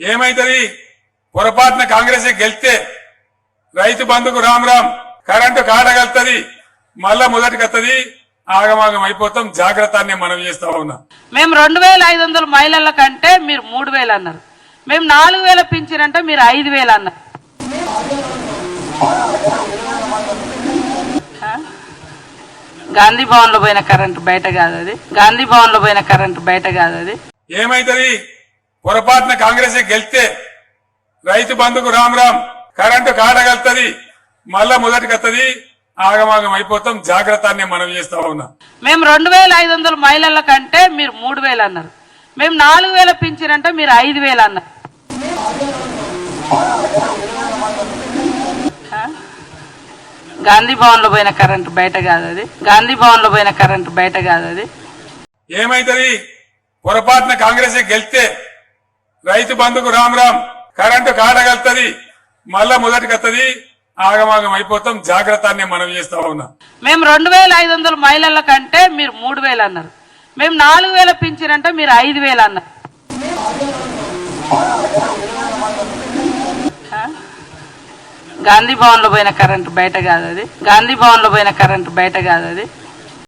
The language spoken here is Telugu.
ఏమైతది? పొరపాటున కాంగ్రెస్ గెలిస్తే రైతు బంధుకు రామ్ రామ్ కరెంటు కాడగలుగుతుంది మళ్ళా మొదటికి ఆగమాగం అయిపోతాం జాగ్రత్త మనం చేస్తా ఉన్నా. మేము రెండు వేల ఐదు వందల మహిళల కంటే మీరు మూడు వేలు అన్నారు. మేము నాలుగు వేల పింఛన్ అంటే మీరు ఐదు వేలు అన్నారు? గాంధీ భవన్లో పోయిన కరెంటు బయట కాదు అది. గాంధీ భవన్లో పోయిన కరెంటు బయట కాదు అది. ఏమైతది? పొరపాటున కాంగ్రెస్ గెలిస్తే రైతు బంధుకు రామ్ రామ్ కరెంటు కాడగలుగుతుంది మళ్ళా మొదటికి ఆగమాగం అయిపోతాం జాగ్రత్త మనం చేస్తా ఉన్నా. మేము రెండు వేల ఐదు వందల మహిళల కంటే మీరు మూడు వేలు అన్నారు. మేము నాలుగు వేల పింఛన్ అంటే మీరు ఐదు వేలు అన్నారు? గాంధీ భవన్లో పోయిన కరెంటు బయట కాదు అది. గాంధీ భవన్లో పోయిన కరెంటు బయట కాదు అది. ఏమైతది? పొరపాటున కాంగ్రెస్ గెలిస్తే రైతు బంధుకు రామ్ రామ్. కరెంటు కాడగలుతుంది మళ్ళా మొదటికి ఆగమాగం అయిపోతాం. జాగ్రత్త మనం చేస్తా ఉన్నా. మేము రెండు వేల ఐదు వందల మహిళల కంటే మీరు మూడు వేలు అన్నారు. మేము నాలుగు వేల పింఛన్ అంటే మీరు ఐదు వేలు అన్నారు. గాంధీ భవన్లో పోయిన కరెంటు బయట కాదు అది. గాంధీ భవన్లో పోయిన కరెంటు బయట కాదు అది.